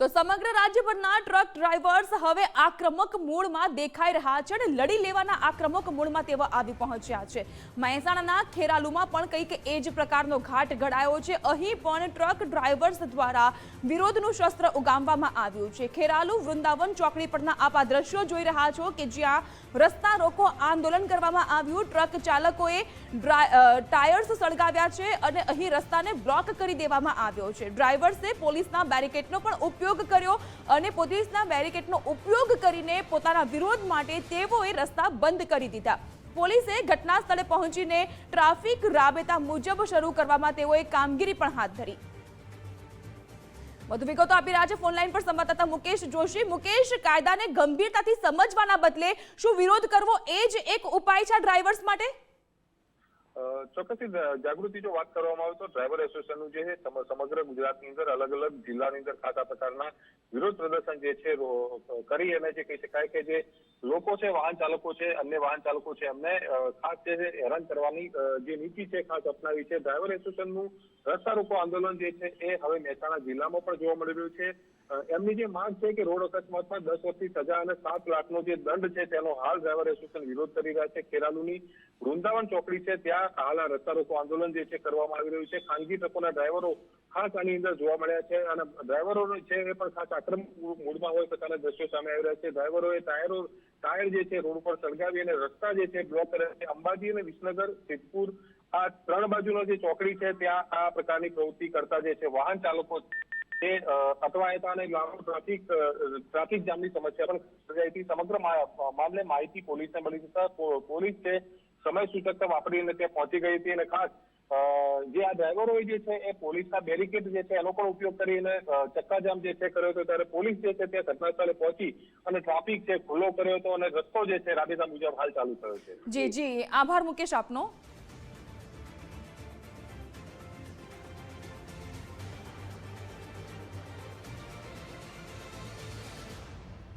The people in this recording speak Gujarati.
તો સમગ્ર રાજ્યભરના ટ્રક ડ્રાઈવર્સ હવે આક્રમક મૂળમાં દેખાઈ રહ્યા છે અને લડી લેવાના આક્રમક મૂળમાં તેઓ આવી પહોંચ્યા છે. મહેસાણાના ખેરાલુમાં પણ કંઈક એ જ પ્રકારનો ઘાટ ઘડાયો છે. અહીં પણ ટ્રક ડ્રાઈવર્સ દ્વારા વિરોધનું શસ્ત્ર ઉગામવામાં આવ્યું છે. ખેરાલુ વૃંદાવન ચોકડી પરના આપ આ દ્રશ્યો જોઈ રહ્યા છો કે જ્યાં રસ્તા રોકો આંદોલન કરવામાં આવ્યું. ટ્રક ચાલકોએ ટાયર્સ સળગાવ્યા છે અને અહીં રસ્તાને બ્લોક કરી દેવામાં આવ્યો છે. ડ્રાઈવર્સે પોલીસના બેરિકેડનો પણ ઉપયોગ કર્યો અને પોલીસના બેરિકેડનો ઉપયોગ કરીને પોતાના વિરોધ માટે તેઓએ રસ્તા બંધ કરી દીધા. પોલીસે ઘટના સ્થળે પહોંચીને ટ્રાફિક રાબેતા મુજબ શરૂ કરવામાં તેઓએ કામગીરી પણ હાથ ધરી. વધુ વિગતો આપી રહ્યા છે ફોનલાઈન પર સંવાદદાતા મુકેશ જોશી. મુકેશ, કાયદાને ગંભીરતાથી સમજવાના બદલે શું વિરોધ કરવો એ જ એક ઉપાય છે ડ્રાઈવર્સ માટે? ચોક્કસથી જાગૃતિ જો વાત કરવામાં આવે તો ડ્રાઈવર એસોસિએશનનું જે સમગ્ર ગુજરાતની અંદર અલગ અલગ જિલ્લાની અંદર ખાસ આ પ્રકારના વિરોધ પ્રદર્શન જે છે કરી અને જે કહી શકાય કે જે લોકો છે, વાહન ચાલકો છે, અન્ય વાહન ચાલકો છે, એમને ખાસ જે હેરાન કરવાની જે નીતિ છે, ખાસ અપનાવી છે. ડ્રાઈવર એસોસિએશનનું રસ્તા રોકો આંદોલન જે છે, એ હવે મહેસાણા જિલ્લામાં પણ જોવા મળી રહ્યું છે. એમની જે માંગ છે કે રોડ અકસ્માતમાં દસ વર્ષની સજા અને સાત લાખનો જે દંડ છે, તેનો હાલ ડ્રાઈવર એસોસિએશન વિરોધ કરી રહ્યા છે. ખેરાલુની વૃંદાવન ચોકડી છે, ત્યાં હાલ આ રસ્તા રોકો આંદોલન જે છે, કરવામાં આવી રહ્યું છે. ખાનગી ટ્રકોના ડ્રાઈવરો ખાસ આની અંદર જોવા મળ્યા છે અને ડ્રાઈવરો છે, એ પણ ખાસ આક્રમક મૂડમાં હોય પ્રકારના દ્રશ્યો સામે આવી રહ્યા છે. ડ્રાઈવરોએ ટાયરો ટાયર જે છે રોડ પર સળગાવી અને રસ્તા જે છે બ્લોક કર્યા છે. અંબાજી અને વિસનગર, સિદ્ધપુર, આ ત્રણ બાજુનો જે ચોકડી છે, ત્યાં આ પ્રકારની પ્રવૃત્તિ કરતા જે છે વાહન ચાલકો તે અટવાયતા અને લાંબુ ટ્રાફિક ટ્રાફિક જામની સમસ્યા પણ સર્જાઈ હતી. સમગ્ર મામલે માહિતી પોલીસને મળી જતા પોલીસ છે સમય સૂચકતા વાપરીને ત્યાં પહોંચી ગઈ હતી અને ખાસ જે આ ડ્રાઈવરો જે છે એ પોલીસના બેરિકેડ જે છે એનો પણ ઉપયોગ કરીને ચક્કાજામ જે છે કર્યો હતો ત્યારે પોલીસ જે છે ત્યાં ઘટનાસ્થળે પહોંચી અને ટ્રાફિક છે ખુલ્લો કર્યો હતો અને રસ્તો જે છે રાબેતા મુજબ હાલ ચાલુ થયો છે. જી જી. આભાર મુકેશ આપનો.